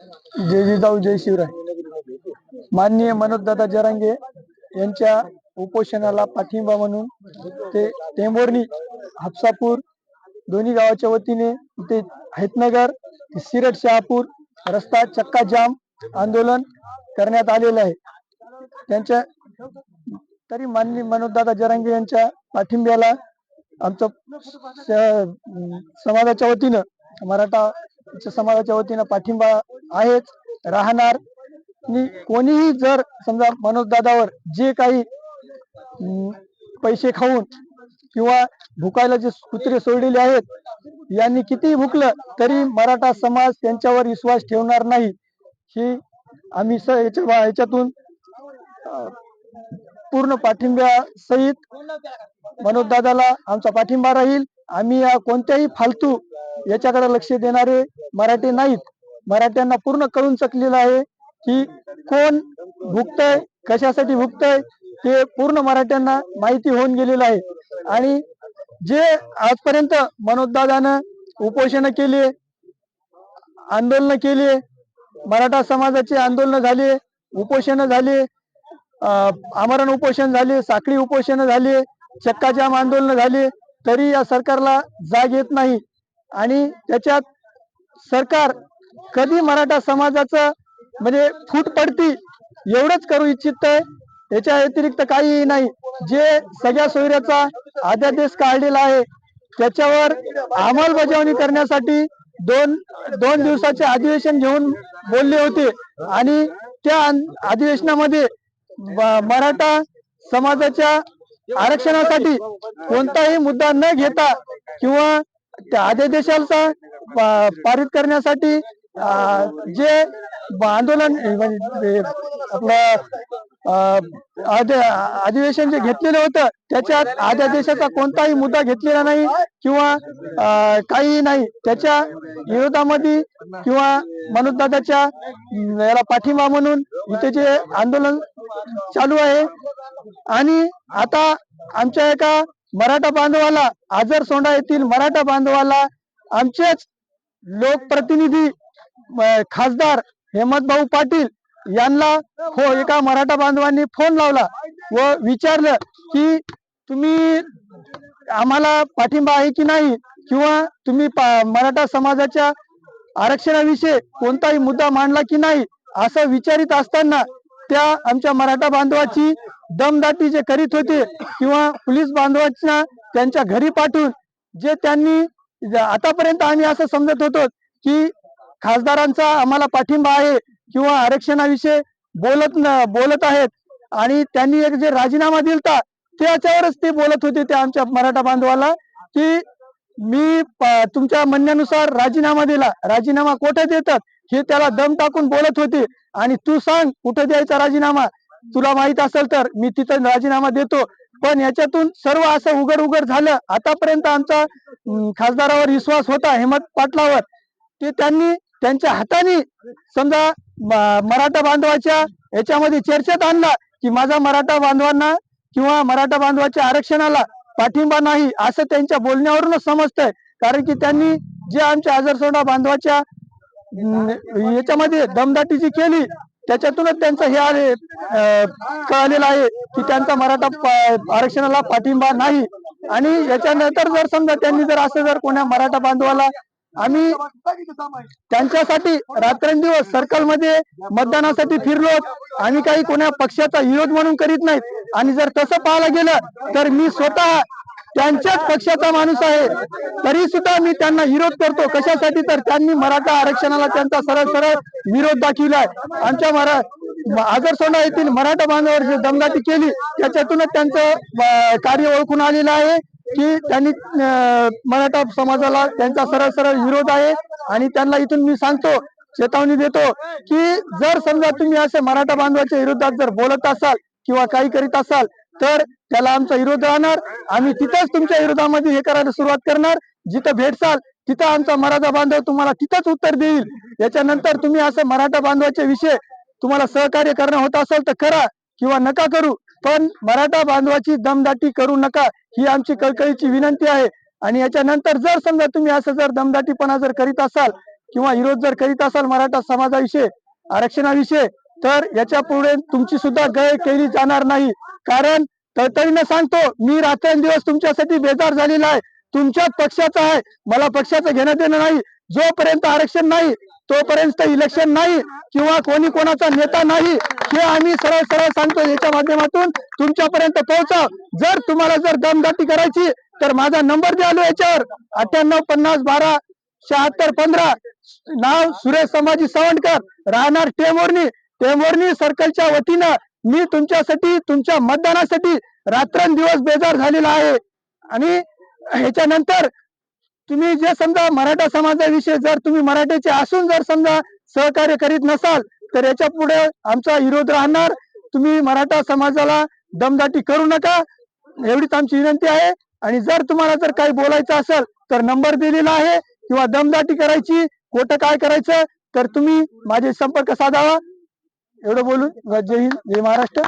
जय जिजाऊ जय शिवराय. माननीय मनोजदादा जरांगे यांच्या उपोषणाला पाठिंबा म्हणून ते टेंभोर्णी हापसापूर दोन्ही गावाच्या वतीने ते हैतनगर सिरट शहापूर रस्ता चक्का जाम आंदोलन करण्यात आलेलं आहे. त्यांच्या तरी माननीय मनोजदादा जरांगे यांच्या पाठिंब्याला आमचं समाजाच्या वतीनं मराठा समाजाच्या वतीनं पाठिंबा आहेच राहणार. कोणीही जर समजा मनोज दादावर जे काही पैसे खाऊन किंवा भुकायला जे कुत्रे सोडलेले आहेत यांनी कितीही भुकलं तरी मराठा समाज त्यांच्यावर विश्वास ठेवणार नाही. ही आम्ही याच्या याच्यातून पूर्ण पाठिंब्या सहित मनोज दादाला आमचा पाठिंबा राहील. आम्ही या कोणत्याही फालतू याच्याकडे लक्ष देणारे मराठी नाहीत. मराठ्यांना पूर्ण कळून चकलेलं आहे की कोण भुगतय कशासाठी भुगतय ते पूर्ण मराठ्यांना माहिती होऊन गेलेलं आहे. आणि जे आजपर्यंत मनोजदादानं उपोषण केले आंदोलन केले मराठा समाजाचे आंदोलन झाले उपोषण झाले आमरण उपोषण झाले साखळी उपोषण झाले चक्काजाम आंदोलन झाले तरी या सरकारला जाग येत नाही. आणि त्याच्यात सरकार कधी मराठा समाजाचं म्हणजे फूट पडती एवढंच करू इच्छित याच्या व्यतिरिक्त काही नाही. जे सगळ्या सोयऱ्याचा अध्यादेश काढलेला आहे त्याच्यावर अंमलबजावणी करण्यासाठी दोन दोन दिवसाचे अधिवेशन घेऊन बोलले होते. आणि त्या अधिवेशनामध्ये मराठा समाजाच्या आरक्षणासाठी कोणताही मुद्दा न घेता किंवा त्या अध्यादेशाचा पारित करण्यासाठी जे आंदोलन म्हणजे आपलं अधिवेशन जे घेतलेलं होतं त्याच्यात अध्यादेशाचा कोणताही मुद्दा घेतलेला नाही किंवा अं, काही नाही. त्याच्या विरोधामध्ये किंवा मनोजदादाच्या याला पाठिंबा म्हणून इथे जे आंदोलन चालू आहे आणि आता आमच्या एका मराठा बांधवाला आजर सोंडा येथील मराठा बांधवाला आमचेच लोकप्रतिनिधी खासदार हेमंत भाऊ पाटील यांना हो एका मराठा बांधवांनी फोन लावला व विचारलं की तुम्ही आम्हाला पाठिंबा आहे की नाही? किंवा तुम्ही मराठा समाजाच्या आरक्षणाविषयी कोणताही मुद्दा मांडला की नाही? असं विचारित असताना त्या आमच्या मराठा बांधवाची दमदाटी जे करीत होते किंवा पोलीस बांधवांना त्यांच्या घरी पाठवून जे त्यांनी आतापर्यंत आम्ही असं समजत होतो की खासदारांचा आम्हाला पाठिंबा आहे किंवा आरक्षणाविषयी बोलत बोलत आहेत. आणि त्यांनी एक जे राजीनामा दिलता त्याच्यावरच ते बोलत होते त्या आमच्या मराठा बांधवाला की मी तुमच्या म्हणण्यानुसार राजीनामा दिला. राजीनामा कुठे देतात? हे त्याला दम टाकून बोलत होते. आणि तू सांग कुठे द्यायचा राजीनामा? तुला माहीत असेल तर मी तिथं राजीनामा देतो. पण याच्यातून सर्व असं उघड उघड झालं. आतापर्यंत आमचा खासदारावर विश्वास होता हेमंत पाटलावर. ते त्यांनी त्यांच्या हाताने समजा मराठा बांधवाच्या याच्यामध्ये चर्चेत आणला की माझा मराठा बांधवांना किंवा मराठा बांधवाच्या आरक्षणाला पाठिंबा नाही असं त्यांच्या बोलण्यावरूनच समजतंय. कारण की त्यांनी जे आमच्या आजरसोडा बांधवाच्या याच्यामध्ये दमदाटी जी केली त्याच्यातूनच त्यांचं हे आले अं, कळलेलं आहे की त्यांचा मराठा आरक्षणाला पाठिंबा नाही. आणि याच्यानंतर जर समजा त्यांनी जर असं जर कोणा मराठा बांधवाला आम्ही त्यांच्यासाठी रात्रंदिवस सर्कलमध्ये मतदानासाठी फिरलो. आम्ही काही कोणा पक्षाचा विरोध म्हणून करीत नाहीत. आणि जर तसं पाहायला गेलं तर मी स्वतः त्यांच्याच पक्षाचा माणूस आहे. तरी सुद्धा मी त्यांना विरोध करतो. कशासाठी? तर त्यांनी मराठा आरक्षणाला त्यांचा सरळ सरळ विरोध दाखविलाय. आमच्या मरा आजरसोंडा येथील मराठा बांधवावर जी दमदाटी केली त्याच्यातूनच त्यांचं कार्य ओळखून आलेलं आहे. की त्यांनी मराठा समाजाला त्यांचा सरळ सरळ विरोध आहे आणि त्यांना इथून मी सांगतो चेतावणी देतो की जर समजा तुम्ही असे मराठा बांधवाच्या विरोधात जर बोलत असाल किंवा काही करीत असाल तर त्याला आमचा विरोध राहणार. आम्ही तिथंच तुमच्या विरोधामध्ये हे करायला सुरुवात करणार. जिथं भेटसाल तिथं आमचा मराठा बांधव तुम्हाला तिथंच उत्तर देईल. याच्यानंतर तुम्ही असं मराठा बांधवाच्या विषय तुम्हाला सहकार्य करणं होत असेल तर करा किंवा नका करू. पण मराठा बांधवाची दमदाटी करू नका ही आमची कळकळीची विनंती आहे. आणि याच्यानंतर जर समजा तुम्ही असं जर दमदाटीपणा जर करीत असाल किंवा विरोध जर करीत असाल मराठा समाजाविषयी आरक्षणाविषयी तर याच्यापुढे तुमची सुद्धा गय केली जाणार नाही. कारण तळतळीनं सांगतो मी रात्रंदिवस तुमच्यासाठी बेजार झालेला आहे. तुमच्याच पक्षाचा आहे. मला पक्षाचं घेणं देणं नाही. जोपर्यंत आरक्षण नाही तोपर्यंत इलेक्शन नाही किंवा कोणी कोणाचा नेता नाही हे आम्ही सरळ सरळ सांगतो याच्या माध्यमातून तुमच्यापर्यंत पोहोचा. जर तुम्हाला जर दमदाटी करायची तर माझा नंबर द्यालो याच्यावर. अठ्ठ्याण्णव पन्नास बारा शहात्तर पंधरा. नाव सुरेश संभाजी सावंतकर. राहणार टेमोर्नी टेमोर्नी सर्कलच्या वतीनं मी तुमच्यासाठी तुमच्या मतदानासाठी रात्रंदिवस बेजार झालेला आहे. आणि ह्याच्यानंतर तुम्ही जे समजा मराठा समाजाविषयी जर तुम्ही मराठ्याचे असून जर समजा सहकार्य करीत नसाल तर याच्यापुढे आमचा विरोध राहणार. तुम्ही मराठा समाजाला दमदाटी करू नका. एवढीच आमची विनंती आहे. आणि जर तुम्हाला जर काही बोलायचं असेल तर नंबर दिलेला आहे किंवा दमदाटी करायची कोट काय करायचं तर तुम्ही माझे संपर्क साधावा. एवढं बोलून जय हिंद जय महाराष्ट्र.